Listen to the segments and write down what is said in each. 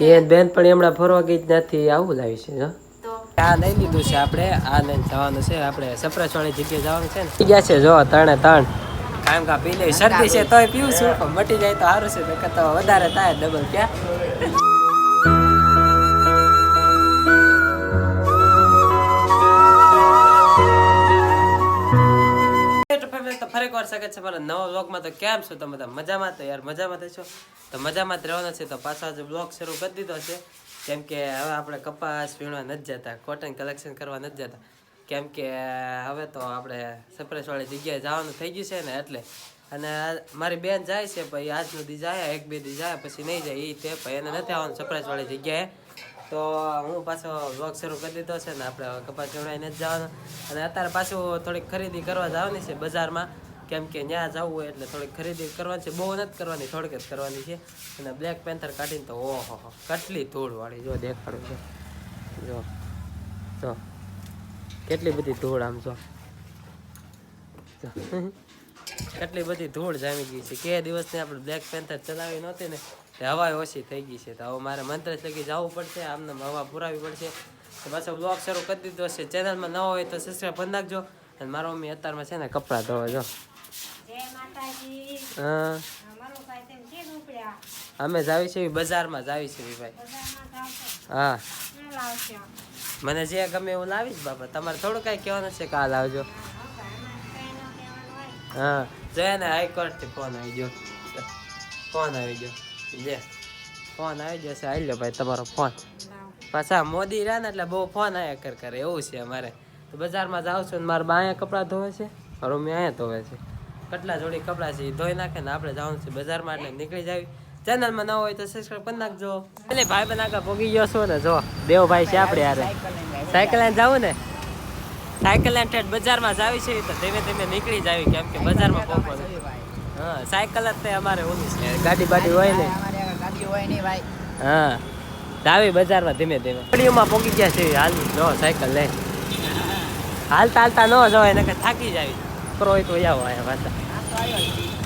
એ બેન પણ હમણાં ફરવા ગઈ જ નથી આવું લાવી છે જો. આ લઈ લીધું છે આપણે. આ લઈને જવાનું છે. આપણે સપ્રાસવાળી જગ્યાએ જવાનું છે ને. ગયા છે જો ત્રણે ત્રણ કારણ કે પી લે શરદી છે તોય પીવું છું મટી જાય તો સારું છે. તો વધારે થાય ડબલ ક્યાં. Family તો ફરી છે, મારા નવા બ્લોગમાં તો કેમ છો તમે બધા? મજામાં તો યાર, મજામાં થશો તો મજામાં જ રહેવાનો છે, તો પાછો આજે બ્લોગ શરૂ કરી દીધો છે. કેમ કે હવે આપણે કપાસ વીણવા નથી જતા કોટન કલેક્શન કરવા નથી જતા. કેમ કે હવે તો આપણે સપ્રેસવાળી જગ્યાએ જવાનું થઈ ગયું છે ને એટલે. અને મારી બેન જાય છે, પછી આજનું દી જાય, એક બે દી જાય, પછી નહીં જાય એ તે પછી એને નથી આવવાનું સપ્રેસવાળી જગ્યાએ. તો હું પાછો વ્લોગ શરૂ કરી દીધો છે ને આપણે કપાસ વીણાઈને જ જવાનું. અને અત્યારે પાછું થોડીક ખરીદી કરવા જવાની છે બજારમાં. કેમ કે ત્યાં જવું હોય એટલે થોડીક ખરીદી કરવાની છે. બહુ નથી કરવાની, થોડીક જ કરવાની છે. અને બ્લેક પેન્થર કાઢીને તો ઓહો હો, કેટલી ધૂળ વાળી જો દેખાડું છે. જો જો. કેટલી બધી ધૂળ આમ જો. કેટલી બધી ધૂળ જામી ગઈ છે. કે દિવસની આપણે બ્લેક પેન્થર ચલાવી નહોતી ને, તે હવા ઓછી થઈ ગઈ છે. તો હવે મારે મંત્ર લગી જવું પડશે, આમને હવા પુરાવી પડશે. તો પાછો બ્લોગ શરૂ કરી દીધો છે. ચેનલમાં ન હોય તો સબસ્ક્રાઈબ કરી નાખજો. અને મારો મમ્મી અત્યારમાં છે ને કપડાં ધોવા, જો. હા. અમે જાવી છે બજારમાં જાવી છે ભાઈ. હા. મને જે ગમે એવું લાવીશ બાપા. તમારે થોડું કાંઈ કહેવાનું છે કાલ આવજો. હા જોયા ને હાઈકોર્ટથી ફોન આવી ગયો. ફોન આવી ગયો. જે ફોન આવી ગયો છે. આવી લો ભાઈ તમારો ફોન. પાછા મોદી રહ્યા ને એટલે બહુ ફોન આયા કર કરે. એવું છે અમારે. તો બજારમાં જાઉં છું ને મારા બા અહીંયા કપડાં ધોવે છે. મમ્મી અહીંયા ધોવે છે. કેટલા જોડી કપડાં છે એ ધોઈ નાખે ને આપણે જવાનું છે બજારમાં એટલે નીકળી જાવી. ચેનલમાં ન હોય તો સબસ્ક્રાઈબ કરી નાખજો. એટલે ભાઈ બન આગળ ભોગી ગયો છો ને જો દેવભાઈ છે આપણે યારે સાયકલ લઈને જવું ને? સાયકલ લઈને ઠેઠ બજારમાં જાવી છે તો ધીમે ધીમે નીકળી જાવી કેમ કે બજારમાં પહોંચો હા સાયકલ જ તે અમારે ઓલી છે. ગાડી બાડી હોય ને ભાઈ. હા. જાવી બજારમાં ધીમે ધીમે. ગાડીઓમાં પહોંચી ગયા છે હાલ જો સાયકલ લે હાલતા હાલતા ન જવાય ને થાકી જાવી. કરો હોય તો આવો અહીંયા પાછા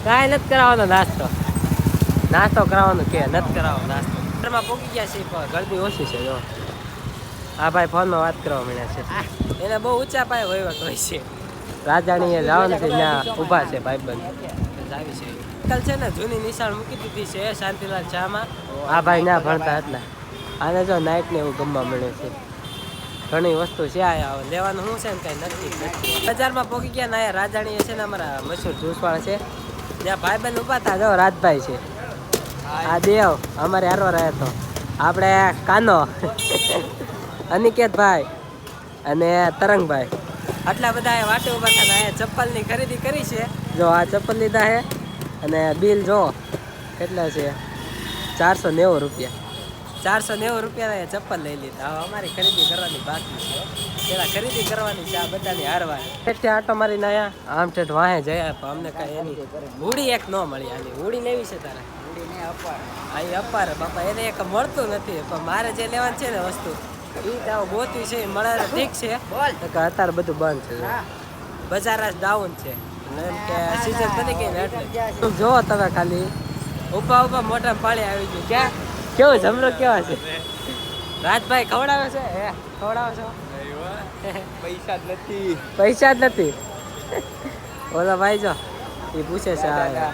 કાંઈ નથી કરાવવાનો નાસ્તો. નાસ્તો કરાવવાનો કે નથી કરાવવાનો નાસ્તો. ઘરમાં પોકી ગયા છે પણ ગરદી ઓછી છે જો. આ ભાઈ ફોનમાં વાત કરવા મળ્યા છે. એને બહુ ઊંચા પાયે વહીવટ હોય છે. રાજાણીએ જવાનું છે ત્યાં ઊભા છે ભાઈબંધ જાવી છે. કલ છે ને જૂની નિશાળ મૂકી દીધી છે શાંતિલાલ ચામાં આ ભાઈ ના ભણતા હતા. આને જો નાઇટ ને એવું ગમવા મળ્યું છે. ઘણી વસ્તુ છે આ લેવાનું શું છે ને કઈ નથી નથી. બજારમાં પહોંચી ગયા ને અહીંયા રાજાણીએ છે ને અમારા મશહૂર જ્યુસવાળા છે. ત્યાં ભાઈબંધ ઊભા હતા જો રાજભાઈ છે. આ દેવ અમારે હારો રહે તો. આપણે કાનો અનિકેતભાઈ અને તરંગભાઈ. આટલા બધા વાટે ઊભા હતા ને અહીંયા ચપ્પલની ખરીદી કરી છે. જો આ ચપ્પલ લીધા છે અને બિલ જો કેટલા છે? ચારસો નેવું રૂપિયા. ચારસો નેવું રૂપિયાના એ ચપ્પલ લઈ લીધા. હવે અમારી ખરીદી કરવાની બાકી છે. પેલા ખરીદી કરવાની છે આ બધાની હારવા ઠેઠે આટો મારીને આયા આમ ઠેઠ વાહે જયા પણ અમને કઈ એની હુડી એક ન મળી આની. હુડી લેવી છે તારે? આ ઈ અપાર બાપા. એને એક મળતું નથી. પણ મારે જે લેવાનું છે ને વસ્તુ એ તો ગોતી છે મળે ઠીક છે. કે અત્યારે બધું બંધ છે બજાર જ ડાઉન છે. એમ કે સીઝન બની ગઈ ને એટલે. જો તમે ખાલી. ઊભા ઊભા મોટા પાણી આવી ગયું. ક્યાં? કેવું જમરો કેવા છે? રાજભાઈ ખવડાવે છે? હે ખવડાવે છો? પૈસા જ નથી. પૈસા જ નથી? ઓલા ભાઈ જો એ પૂછે છે આ.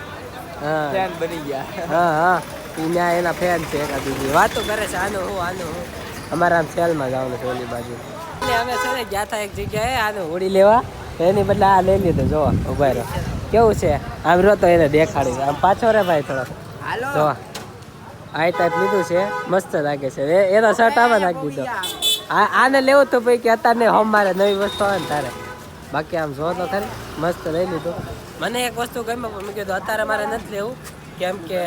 હા. ફેન બની ગયા. હા હા. ત્યાં એના ફેન છે એક બીજી. વાતો કરે છે આનું હું આનું હું. અમારે આમ સેલમાં જવાનું છે ઓલી બાજુ. એટલે અમે છે ને ગયા હતા એક જગ્યાએ આનું હોડી લેવા. એની બદલે આ લઈ લીધો જો ઊભા રહ્યો કેવું છે? આમ રહ્યો તો એને દેખાડી આમ પાછો રે ભાઈ થોડો હાલો. જો આ ટાઈપ લીધું છે. મસ્ત લાગે છે. એ- એનો શર્ટ આમાં નાખી દીધો. આ આને લેવું તો ભાઈ કે અત્યારે હોમ મારે નવી વસ્તુ આવે ને તારે. બાકી આમ જો તો ખરે. મસ્ત લઈ લીધું. મને એક વસ્તુ ગમે પણ મેં કીધું અત્યારે મારે નથી લેવું. કેમ કે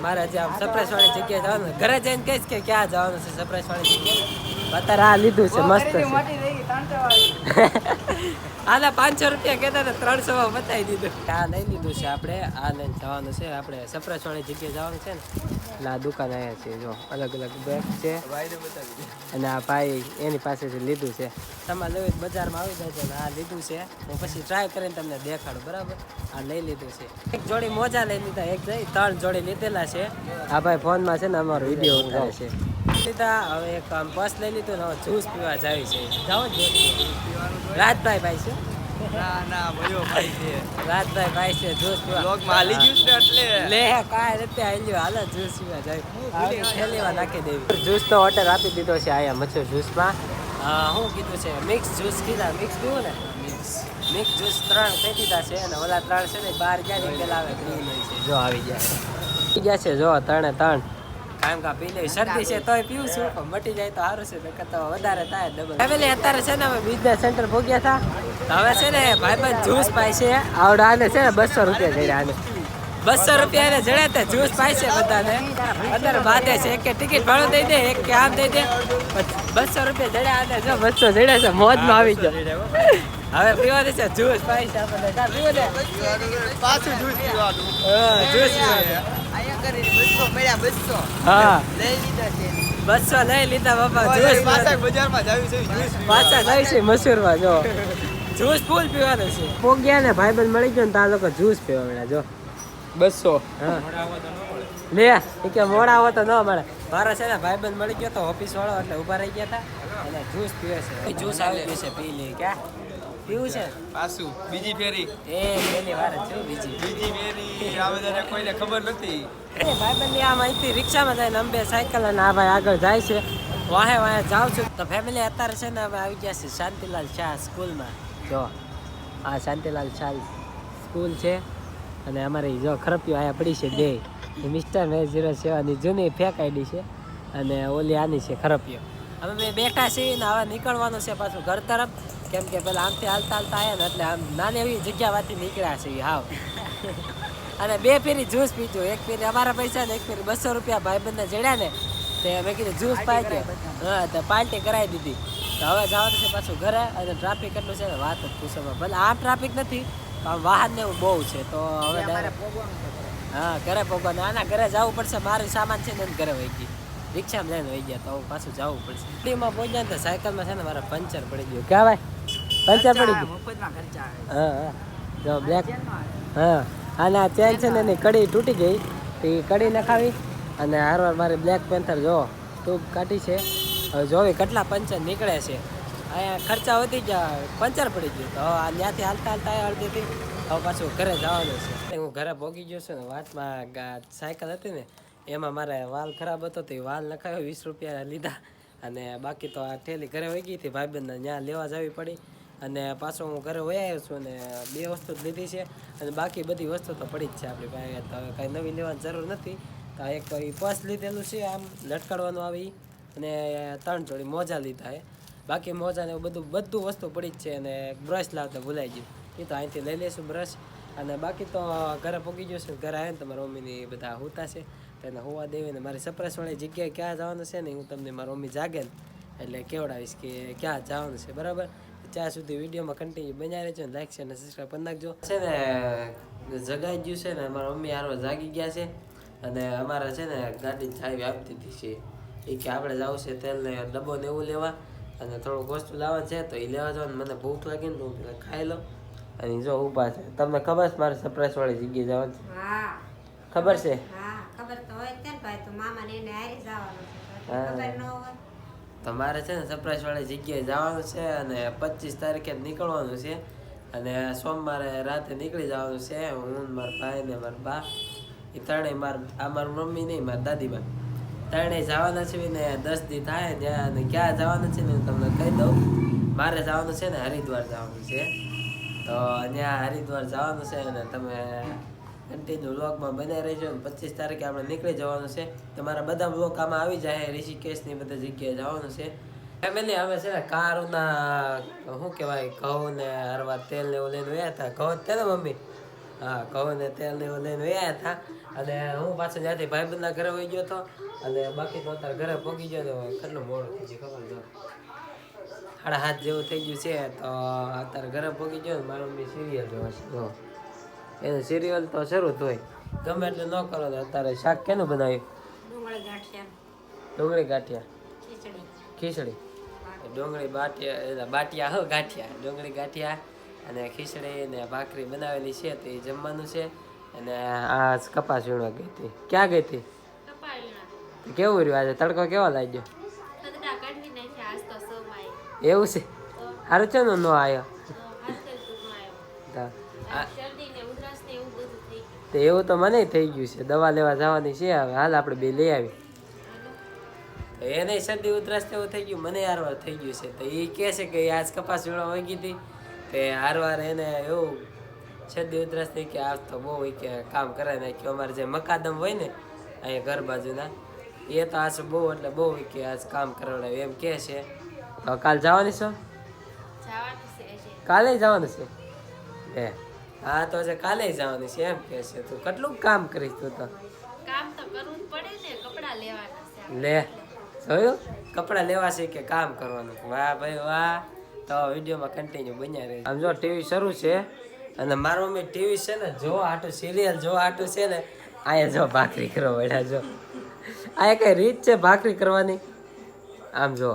મારે જે આમ સરપ્રાઈઝ વાળી જગ્યાએ જવાનું ઘરે જઈને કહીશ કે ક્યાં જવાનું છે સરપ્રાઈઝ વાળી જગ્યાએ. અત્યારે આ લીધું છે. મસ્ત છે. આના પાંચસો રૂપિયા કહેતા હતા ત્રણસો માં બતાવી દીધું. આ લઈ લીધું છે આપણે આ લઈને જવાનું છે આપણે સપ્રાસવાળી જગ્યાએ જવાનું છે ને એટલે આ દુકાન આવ્યા છે જો અલગ અલગ બેગ છે. અને આ ભાઈ એની પાસેથી લીધું છે. તમારે લેવું બજારમાં આવી જાય છે આ લીધું છે. હું પછી ટ્રાય કરીને તમને દેખાડું બરાબર? આ લઈ લીધું છે. એક જોડી મોજા લઈ લીધા એક ત્રણ જોડી લીધેલા છે. આ ભાઈ ફોનમાં છે ને અમારો વીડિયો ઉતારે છે. લીધા હવે એક આમ પર્સ લઈ લીધું ને હવે જ્યુસ પીવા જાવી છે. જાઓ જ રાજભાઈ ભાઈ છે? રાજભાઈ ભાઈ છે જ્યુસ પીવા. લે કાંઈ નથી આલ્યો હાલો જ્યુસ પીવા જાય. થેલીમાં નાખી દેવી. જ્યુસનો ઓર્ડર આપી દીધો છે આયા મચ્છર જ્યુસમાં. શું કીધું છે મિક્સ જ્યુસ કીધા મિક્સ પીવું ને? મિક્સ મિક્સ જ્યુસ ત્રણ કહી દીધા છે અને ઓલા ત્રણ છે ને બાર ગયા ને પેલા આવે ગ્રીન હોય છે. જો આવી જાય ગયા છે જો ત્રણે ત્રણ. કામ કા પી લે શરદી છે તોય પીવું છું પણ મટી જાય તો સારું છે નકર તો વધારે થાય ડબલ ફેમિલી અત્યારે છે ને અમે બિઝનેસ સેન્ટર ભોગ્યા હતા તો હવે છે ને ભાઈબંધ જ્યુસ પાય છે. આવડા આને છે ને બસો રૂપિયા જઈ આને. બસો રૂપિયા એને જડ્યા હતા જ્યુસ પાય છે બધાને. અંદર બાંધે છે એક કે ટિકિટ ભાડું દઈ દે એક કે આમ દઈ દે. બસો રૂપિયા જડ્યા આને જો. બસો જડ્યા છે મોજમાં આવી ગયો. હવે પીવાની છે જ્યુસ પાય છે આપણને. કા પીવો પાછું જ્યુસ પીવાનું. હા જ્યુસ અહીંયા કરી બસો મળ્યા બસો. હા. લઈ લીધા છે. બસો લઈ લીધા બાપા જ્યુસ પાછા બજારમાં જાવી છે જ્યુસ પાછા જાય છે મસૂરમાં જો. જ્યુસ ફૂલ પીવાનું છે. પોગ્યા ને ભાઈબંધ મળી ગયો ને તા લોકો જ્યુસ પીવા મળ્યા જો. બસો. હા. લે એ કે મોડા આવો તો ન મળે. મારા છે ને ભાઈબંધ મળી ગયો તો ઓફિસ વાળો એટલે ઊભા રહી ગયા હતા. અને જ્યુસ પીવે છે. જ્યુસ આવી છે પી લે ક્યાં પીવું છે? પાછું બીજી ફેરી. એ પેલી વાર જ છે બીજી. બીજી ફેરી આ બધાને કોઈને ખબર નથી. એ ભાઈબંધની આમ અહીંથી રિક્ષામાં જાય અંબે સાયકલ અને આ ભાઈ આગળ જાય છે. વાહે વાહે જાઉં છું. તો ફેમિલી અત્યારે છે ને અમે આવી ગયા છે શાંતિલાલ શાહ સ્કૂલમાં. જો આ શાંતિલાલ શાહ સ્કૂલ છે. અને અમારી જો ખરપીઓ અહીંયા પડી છે બે. મિસ્ટર મે ઝીરો સેવાની જૂની ફેક આઈડી છે. અને ઓલી આની છે ખરપીઓ હવે મેં બેઠા છીએ ને હવે નીકળવાનું છે પાછું ઘર તરફ. કેમ કે પેલા આમથી હાલતા હાલતા આવ્યા ને એટલે આમ નાની એવી જગ્યામાંથી નીકળ્યા છે હાવ. અને બે ફેરી જ્યુસ પીધું. એક ફેરી અમારા પૈસા ને એક ફેરી બસો રૂપિયા ભાઈબંધને જડ્યા ને તે મેં કીધું જ્યુસ પાઈ હા તો પાર્ટી કરાવી દીધી. તો હવે જવાનું છે પાછું ઘરે અને ટ્રાફિક એટલું છે ને વાત જ પૂછવામાં ભલે આમ ટ્રાફિક નથી પણ વાહન ને એવું બહુ છે. તો હવે હા ઘરે પગવા આના ઘરે જવું પડશે મારું સામાન છે ને ઘરે વહી ગઈ રિક્ષામાં જઈને વહી ગયા તો પાછું જવું પડશે. ગાડીમાં પહોંચ્યા તો સાયકલમાં છે ને મારા પંચર પડી ગયું. ક્યાં ભાઈ? પંચર પડી ગયું? હા હા. જો બ્લેક હા. અને આ ચેન છે ને એની કડી તૂટી ગઈ. એ કડી નખાવી અને હારવાર મારી બ્લેક પેન્થર જો ટ્યુબ કાઢી છે. હવે જોવી કેટલા પંચર નીકળે છે. અહીંયા ખર્ચા વધી ગયા. પંચર પડી ગયું. તો આ ત્યાંથી હાલતા હાલતા અડધીથી હવે પાછું ઘરે જવાનું છે. હું ઘરે ભોગી ગયો છું ને વાતમાં સાયકલ હતી ને એમાં મારે વાલ ખરાબ હતો તો વાલ નખાયો, વીસ રૂપિયા લીધા. અને બાકી તો આ ઠેલી ઘરે વહી ગઈ હતી, ભાઈબંધને ત્યાં લેવા જવી પડી. અને પાછો હું ઘરે વહી આવ્યો છું અને બે વસ્તુ જ લીધી છે. અને બાકી બધી વસ્તુ તો પડી જ છે આપણી પાસે. તો કાંઈ નવી લેવાની જરૂર નથી. તો એક પર્સ લીધેલું છે આમ, લટકાડવાનું આવી. અને ત્રણ જોડી મોજા લીધા એ. બાકી મોજા ને બધું બધું વસ્તુ પડી જ છે અને બ્રશ લાવતા ભૂલાઈ ગયું. એ તો અહીંથી લઈ લઈશું બ્રશ અને બાકી તો ઘરે પહોંચી ગયો છું. ઘરે આવે ને તો મારા મમ્મીની બધા હોતા છે. તો એને હોવા દેવીને મારી સરપ્રાઈઝવાળી જગ્યાએ ક્યાં જવાનું છે ને હું તમને મારી મમ્મી જાગે ને એટલે કેવડાવીશ કે ક્યાં જવાનું છે બરાબર? ત્યાં સુધી વિડીયોમાં કન્ટિન્યુ બન્યા રહેજો લાઈક છે અને સબસ્ક્રાઈબ કરી નાખજો. છે ને જગાઈ ગયું છે ને મારા મમ્મી હારો જાગી ગયા છે અને અમારે છે ને ગાડી ચાવી આપતી હતી છે. એ કે આપણે જવું છે તેલને ડબ્બો ને એવું લેવા અને થોડુંક વસ્તુ લાવવાનું છે તો એ લેવા જવાનું મને ભૂખ લાગી ને હું પેલા ખાઈ લો અને જો ઊભા છે. તમને ખબર છે મારે સરપ્રાઈઝ વાળી જગ્યાએ જવાનું છે? ખબર છે? ખબર તો હોય ને ભાઈ તો મામા ને એને હારી જવાનું છે? ખબર ન હોય. તમારે છે ને સરપ્રાઈઝ વાળી જગ્યાએ જવાનું છે અને પચીસ તારીખે નીકળવાનું છે. અને સોમવારે રાતે નીકળી જવાનું છે. હું, મારા ભાઈ ને મારા બા. એ ત્રણેય માર, આ મારી મમ્મી નહીં મારી દાદીમાં ત્રણેય જવાના છે ને દસ દી થાય ત્યાં અને ક્યાં જવાનું છે ને હું તમને કહી દઉં. મારે જવાનું છે ને હરિદ્વાર જવાનું છે. તો ત્યાં હરિદ્વાર જવાનું છે અને તમે કન્ટિન્યુ વ્લોગમાં બનાવી રહેજો પચીસ તારીખે આપણે નીકળી જવાનું છે. તમારા બધા વ્લોગ આમાં આવી જાય, ઋષિકેશની બધી જગ્યાએ જવાનું છે. ફેમિલી, અમે છે ને કારુના, શું કહેવાય ઘઉં ને હરવા તેલ ને એવું લઈને વ્યા હતા. ઘઉં તે ને મમ્મી? હા ઘઉં ને તેલ ને એવું લઈને વ્યા હતા. અને હું પાછો જ્યાંથી ભાઈબંધના ઘરે વહી ગયો હતો. અને બાકી તો અત્યારે ઘરે પહોંચી ગયો તો કેટલું મોડું થઈ ગયું ખબર સાડા હાથ જેવું થઈ ગયું છે તો અત્યારે ઘરે પહોંચી ગયો મારી મમ્મી સિરિયલ જોવા છે. એને સિરિયલ તો શરૂ જ ગમે એટલે ન કરો તો અત્યારે શાક કેનું બનાવ્યું? ડુંગળી ગાંઠિયા. ડુંગળી ગાંઠિયા? ખીચડી. ખીચડી. ડુંગળી બાટિયા બાટિયા હો ગાંઠિયા. ડુંગળી ગાંઠિયા અને ખીચડી ને ભાખરી બનાવેલી છે તો એ જમવાનું છે. અને આ કપાસ વીણવા ગઈ હતી. ક્યાં ગઈ હતી? કેવું રહ્યું આજે? તડકો કેવો લાગ્યો? એવું છે? સારું છે ને ન આવ્યો. તો એવું તો મને થઈ ગયું છે. દવા લેવા જવાની છે હવે. હાલ આપણે બે લઈ આવી એને શરદી ઉધરસ એવું થઈ ગયું. મને હારવાર થઈ ગયું છે. તો એ કહે છે કે આજ કપાસ વીણવા વાગી હતી. તે હારવાર એને એવું શરદી ઉધરસ થઈ કે આજ તો બહુ કે કામ કરાવી નાખ્યું. અમારે જે મકાદમ હોય ને અહીંયા ઘર બાજુના એ તો આજ બહુ એટલે બહુ કે આજ કામ કરાવડાવ્યું. એમ કહે છે. તો કાલ જવાની છો? કાલે જવાનું છે? એ હા તો છે કાલે જવાની છે એમ કે છે તું. કેટલું કામ કરીશ તું તો? કામ તો કરવું પડે ને કપડા લેવાના છે લે જોયું? કપડાં લેવા છે કે કામ કરવાનું? વાહ ભાઈ વાહ. તો વિડીયોમાં કન્ટિન્યુ બન્યા રહે આમ જો ટીવી શરૂ છે અને મારું મમ્મી ટીવી છે ને જો આટું સિરિયલ જો આટું છે ને અહીંયા જો ભાખરી કરો બેઠા જો આ કઈ રીત છે ભાખરી કરવાની? આમ જો.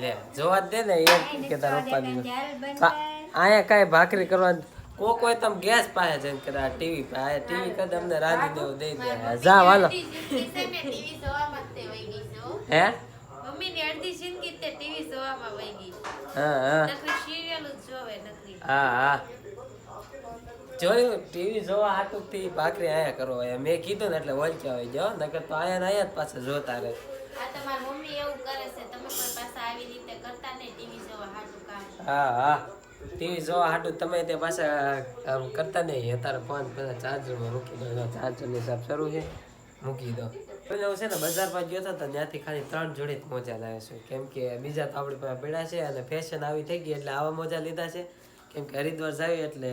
લે જોવા જ દે ને એ કે તારા પપ્પા અહીંયા કાંઈ ભાખરી કરવાની કોક હોય તમે ગેસ પાસે જઈને કરે આ ટીવી પાસે ટીવી કદ અમને રાંધી દઉં દઈ દે. જા વાલો હો. હે? અડધી જિંદગી તે ટીવી જોવામાં વહી ગઈ હા હા. નકરી સિરિયલ જ જોવે નકરી. હા હા. જોયું ટીવી જોવા આટુકથી ભાખરી આયા કરો મેં કીધું ને એટલે વળખ્યા હોય જો નકર તો આયા ને આયા જ પાછા જોતા રહે. આ તમારી મમ્મી એવું કરે છે તમે કોઈ પાછા આવી રીતે કરતા નહીં ટીવી જોવા હાટું કામ હા હા. ટીવી જોવા હાટું તમે તે પાછા, આમ કરતા નહીં. અત્યારે ફોન પેલા ચાર્જરમાં મૂકી દો. ચાર્જરની હિસાબ શરૂ છે. મૂકી દો. પેલા હું છે ને બજારમાં ગયો હતો તો ત્યાંથી ખાલી ત્રણ જોડી જ મોજા લાવ્યો છું. કેમ કે બીજા તો આપણી પાસે પડ્યા છે અને ફેશન આવી થઈ ગઈ એટલે આવા મોજા લીધા છે. કેમ કે હરિદ્વાર જાવી એટલે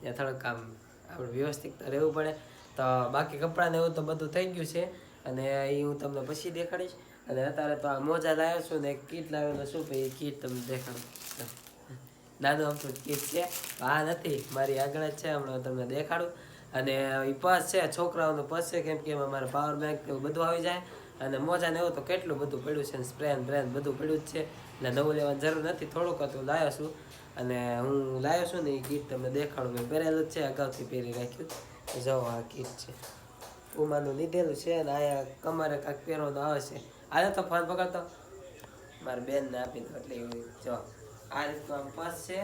ત્યાં થોડુંક આમ આપણે વ્યવસ્થિત રહેવું પડે. તો બાકી કપડાને એવું તો બધું થઈ ગયું છે. અને એ હું તમને પછી દેખાડીશ. અને અત્યારે તો આ મોજા લાવ્યો છું ને, એક કીટ લાવેલો છું એ કીટ તમને દેખાડું. નાનું અમથું ગીત છે, આ નથી, મારી આગળ જ છે, હમણાં તમને દેખાડું. અને એ પસ છે છોકરાઓનું પસ છે, કેમ કે એમાં મારે પાવર બેંક બધું આવી જાય. અને મોજા ને એવું તો કેટલું બધું પડ્યું છે સ્પ્રે બ્રેન બધું પડ્યું જ છે. એટલે નવું લેવાની જરૂર નથી, થોડુંક હતું લાવ્યો છું. અને હું લાવ્યો છું ને એ ગીત તમને દેખાડું, મેં પહેરેલું જ છે, અગાઉથી પહેરી રાખ્યું જો. આ ગીત છે. ઉમાનું લીધેલું છે અને આયા કમરે કાંઈક પહેરવાનું આવે છે. આજે તો ફોન પકડતો. મારી બેનને આપી દો એટલે એવું જો. આ રીતનું આમ પર્સ છે.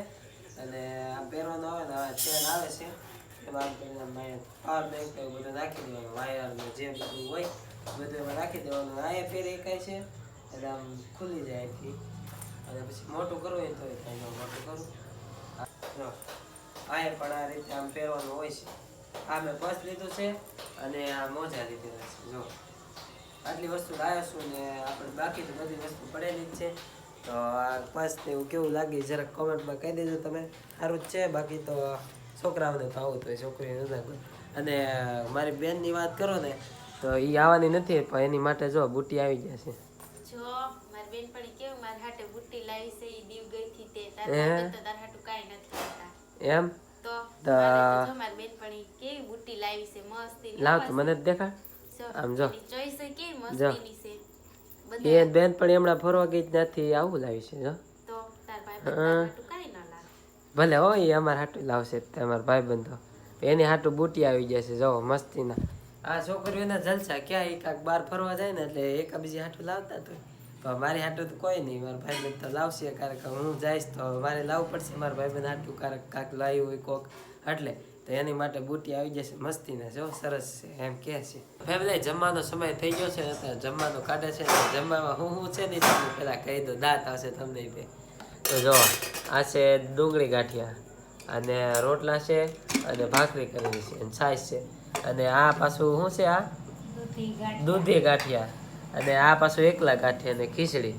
અને આ પહેરવાનો આવે ને આ ચેન આવે છે. એમાં આમ કરીને પાવર બેંક બધું નાખી દેવાનું. વાયર ને જે બધું હોય, બધું એમાં નાખી દેવાનું. અહીંયા પહેરી એકાય છે. એટલે આમ ખુલી જાય એથી અને પછી મોટું કરવું હોય તો એ થાય. મોટું કરું. આ જો અહીંયા પણ આ રીતે આમ પહેરવાનું હોય છે. આ મેં પસ લીધું છે અને આ મોજા લીધેલા છે. જો. આટલી વસ્તુ લાવ્યા છું ને આપણે બાકી તો બધી વસ્તુ પડેલી જ છે. તો આ પર્સ ને એવું કેવું લાગે જરાક કોમેન્ટમાં કહી દેજો તમે. સારું જ છે બાકી તો છોકરાઓને તો આવું તો છોકરી નથી અને મારી બેનની વાત કરો ને તો એ આવવાની નથી પણ એની માટે જો બુટી આવી ગયા છે. જો મારી બેનપણી કેવું મારા હાટે બુટ્ટી લાવી છે એ દીવ ગઈ થી તે. તાર તો તાર હાટું કાંઈ નથી એમ? તો મારી કેવી બુટ્ટી લાવી છે મસ્તી લાવ તો મને જ દેખાડ. આમ જો. ચોઈસ કેવી. મસ્તીની એ બેન પણ હમણાં ફરવા ગઈ જ નથી આવું લાવી છે જો તો તાર ભાઈ હા. તાર હાટું કાંઈ ન લાવે. ભલે હો એ અમારા હાટું લાવશે તે અમારા ભાઈ બંધો એની હાટું બુટી આવી જશે જો મસ્તીના. આ છોકરીઓના જલસા ક્યાં એ કાંક બહાર ફરવા જાય ને એટલે એક બીજી હાટું લાવતા તો પણ મારી હાટું તો કોઈ નહીં મારા ભાઈ બંધ તો લાવશે કારણ કે હું જઈશ તો મારે લાવવું પડશે મારા ભાઈ બંધ હાટું કાંક કાંક લાવ્યું હોય કોક. એટલે તો એની માટે બુટી આવી જશે. મસ્તીના જો સરસ છે. એમ કહે છે. ફેમિલી જમવાનો સમય થઈ ગયો છે. અત્યારે જમવાનું કાઢે છે. જમવામાં હું હું છે ને તમને પહેલાં કહી દો દાંત આવશે તમને તે તો જો આ છે ડુંગળી ગાંઠિયા. અને રોટલા છે અને ભાખરી કરેલી છે. અને છાશ છે. અને આ પાછું શું છે આ? દૂધી ગાંઠિયા. અને આ પાછું એકલા ગાંઠિયા અને ખીચડી.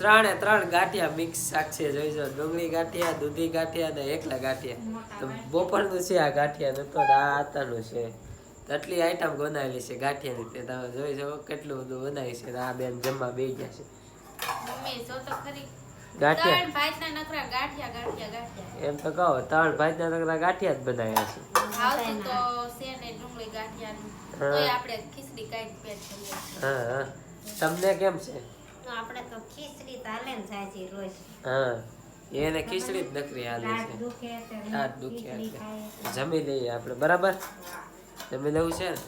ત્રણે ત્રણ ગાંઠિયા મિક્સ શાક છે જોઈજો ડુંગળી ગાંઠિયા દૂધી ગાંઠિયા અને એકલા ગાંઠિયા. તો બપોરનું છે આ ગાંઠિયા તો આ આતાનું છે. આટલી આઈટમ બનાવેલી છે ગાંઠિયાની તે તમે જોઈ જો કેટલું બધું બનાવી છે. આ બેન જમવા બે ગયા છે. નકરા એમ તો કહો ત્રણ ભાઈ ના ગાંઠિયા જ બનાવ્યા છે. ને તમને કેમ છે? આપણે તો ખીચડી હાલે ને સાચી રોજ. હા એને ખીચડી જ નકરી હાલે છે. દાંત દુખે જમી લઈએ આપણે બરાબર? જમી લેવું છે ને?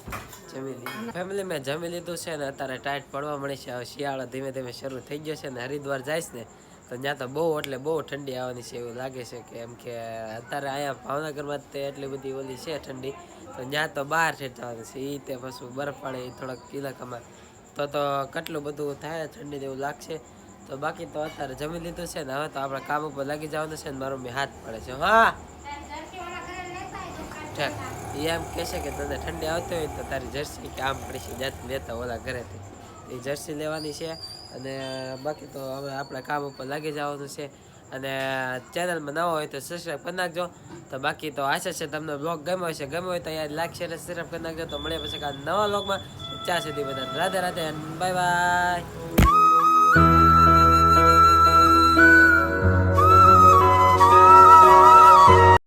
જમી લઈએ. ફેમિલી મેં જમી લીધું છે ને અત્યારે ટાઈટ પડવા મળી છે. હવે શિયાળો ધીમે ધીમે શરૂ થઈ ગયો છે ને હરિદ્વાર જાય ને તો ત્યાં તો બહુ એટલે બહુ ઠંડી આવવાની છે એવું લાગે છે કે એમ કે અત્યારે અહીંયા ભાવનગરમાં તે એટલી બધી ઓલી છે ઠંડી તો ત્યાં તો બહાર છે જવાનું છે. એ તે પછી બરફ પડે થોડાક ઇલાકામાં તો તો કેટલું બધું થાય, ઠંડી જેવું લાગશે. તો બાકી તો અત્યારે જમી લીધું છે ને, હવે તો આપણે કામ ઉપર લાગી જવાનું છે ને, મારો મેં હાથ પડે છે, હા. એ એમ કહેશે કે તને ઠંડી આવતી હોય તો તારી જર્સી કે આમ પડી છે જાત લેતા ઓલા ઘરેથી. એ જર્સી લેવાની છે અને બાકી તો હવે આપણે કામ ઉપર લાગી જવાનું છે. અને ચેનલમાં નવો હોય તો સબસ્ક્રાઈબ કરી નાખજો. તો બાકી તો આશા છે તમને બ્લોગ ગમ્યો હશે, ગમ્યો હોય તો યાર લાગશે અને સબસ્ક્રાઈબ કરી નાખજો. તો મળે પછી નવા બ્લોગમાં ત્યાં સુધી બધા રાધે રાધે બાય બાય